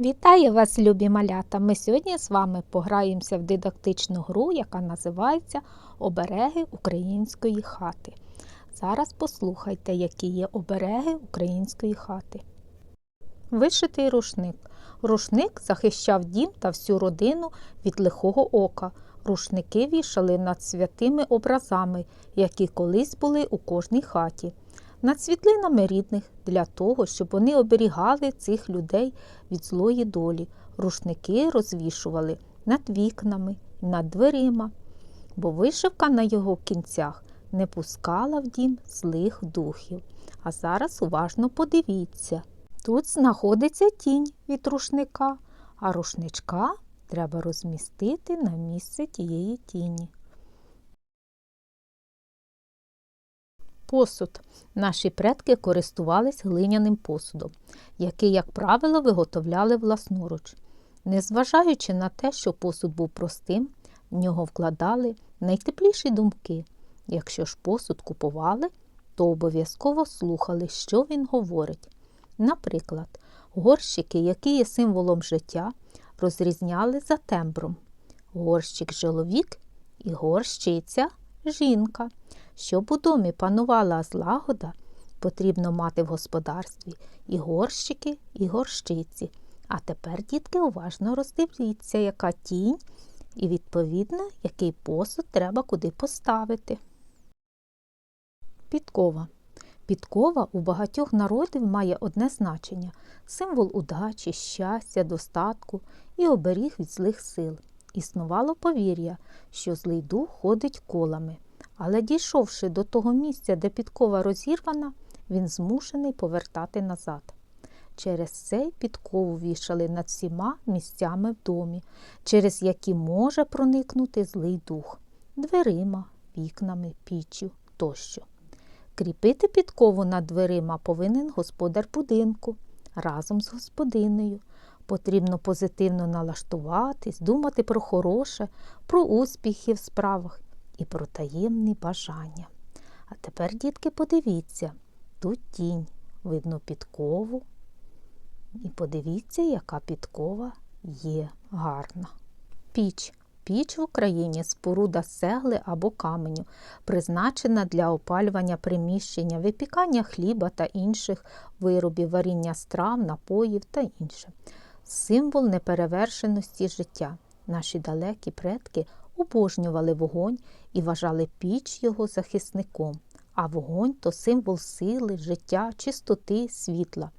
Вітаю вас, любі малята! Ми сьогодні з вами пограємося в дидактичну гру, яка називається Обереги української хати. Зараз послухайте, які є обереги української хати. Вишитий рушник. Рушник захищав дім та всю родину від лихого ока. Рушники вішали над святими образами, які колись були у кожній хаті над світлинами рідних для того, щоб вони оберігали цих людей від злої долі. Рушники розвішували над вікнами, над дверима, бо вишивка на його кінцях не пускала в дім злих духів. А зараз уважно подивіться. Тут знаходиться тінь від рушника, а рушничка треба розмістити на місце тієї тіні. Посуд. Наші предки користувались глиняним посудом, який, як правило, виготовляли власноруч. Незважаючи на те, що посуд був простим, в нього вкладали найтепліші думки. Якщо ж посуд купували, то обов'язково слухали, що він говорить. Наприклад, горщики, які є символом життя, розрізняли за тембром. Горщик чоловік і горщиця жінка. Щоб у домі панувала злагода, потрібно мати в господарстві і горщики, і горщиці. А тепер, дітки, уважно роздивіться, яка тінь і, відповідно, який посуд треба куди поставити. Підкова. Підкова у багатьох народів має одне значення символ удачі, щастя, достатку і оберіг від злих сил. Існувало повір'я, що злий дух ходить колами. Але дійшовши до того місця, де підкова розірвана, він змушений повертати назад. Через цей підкову вішали над всіма місцями в домі, через які може проникнути злий дух дверима, вікнами, піччю тощо. Кріпити підкову над дверима повинен господар будинку разом з господинею. Потрібно позитивно налаштуватись, думати про хороше, про успіхи в справах і про таємні бажання. А тепер, дітки, подивіться, тут тінь, видно підкову. І подивіться, яка підкова є гарна. Піч. Піч в Україні споруда з цегли або каменю, призначена для опалювання приміщення, випікання хліба та інших виробів, варіння страв, напоїв та інше. Символ неперевершеності життя. Наші далекі предки обожнювали вогонь і вважали піч його захисником, а вогонь то символ сили, життя, чистоти, світла.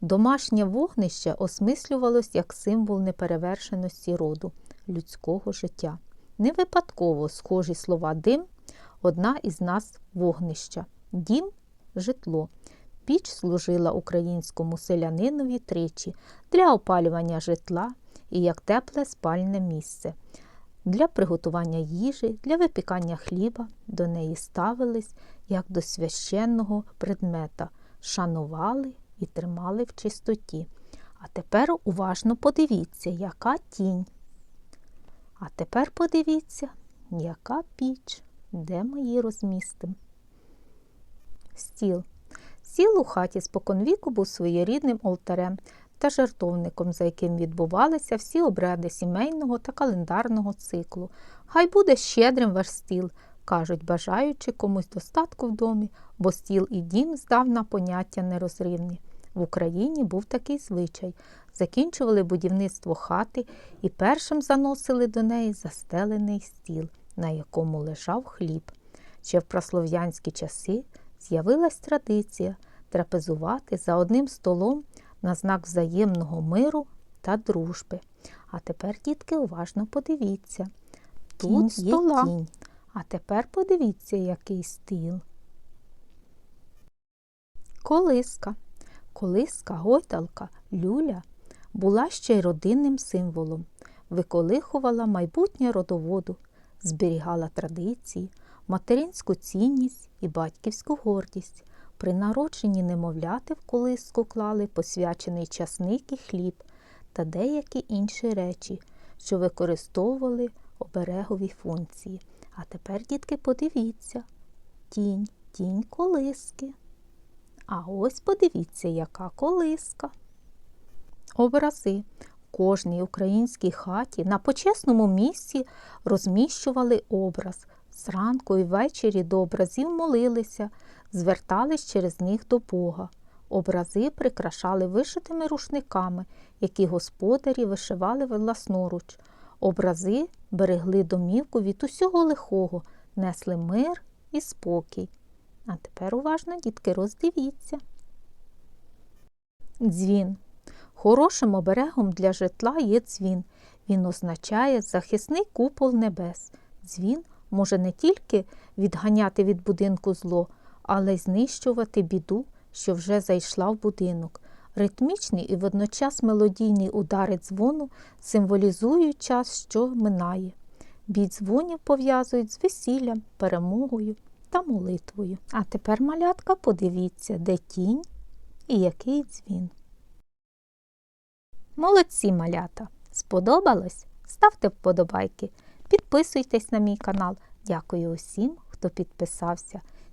Домашнє вогнище осмислювалось як символ неперевершеності роду, людського життя. Не випадково схожі слова дим одна із нас вогнища, дім житло. Піч служила українському селянинові тричі для опалювання житла і як тепле спальне місце. Для приготування їжі, для випікання хліба до неї ставились як до священного предмета, шанували і тримали в чистоті. А тепер уважно подивіться, яка тінь. А тепер подивіться, яка піч, де ми її розмістимо. Стіл. Стіл у хаті споконвіку був своєрідним олтарем та жертовником, за яким відбувалися всі обряди сімейного та календарного циклу. Хай буде щедрим ваш стіл, кажуть, бажаючи комусь достатку в домі, бо стіл і дім здавна поняття нерозривні. В Україні був такий звичай. Закінчували будівництво хати і першим заносили до неї застелений стіл, на якому лежав хліб. Ще в прослов'янські часи з'явилась традиція трапезувати за одним столом на знак взаємного миру та дружби. А тепер, дітки, уважно подивіться. Тут тінь є стола. тінь. А тепер подивіться, який стіл. Колиска. Колиска, гойдалка, люля була ще й родинним символом, виколихувала майбутнє родоводу, зберігала традиції, материнську цінність і батьківську гордість. При народженні немовляти в колиску клали посвячений часник і хліб та деякі інші речі, що використовували оберегові функції. А тепер, дітки, подивіться тінь, тінь колиски. А ось подивіться, яка колиска. Образи. В кожній українській хаті на почесному місці розміщували образ. Зранку і ввечері до образів молилися, звертались через них до Бога. Образи прикрашали вишитими рушниками, які господарі вишивали власноруч. Образи берегли домівку від усього лихого, несли мир і спокій. А тепер уважно, дітки, роздивіться. Дзвін. Хорошим оберегом для житла є дзвін. Він означає захисний купол небес. Дзвін може не тільки відганяти від будинку зло, але й знищувати біду, що вже зайшла в будинок. Ритмічні і водночас мелодійні удари дзвону символізують час, що минає. Бій дзвонів пов'язують з весіллям, перемогою та молитвою. А тепер, малятка, подивіться, де тінь і який дзвін. Молодці малята! Сподобалось? Ставте вподобайки, підписуйтесь на мій канал. Дякую усім, хто підписався.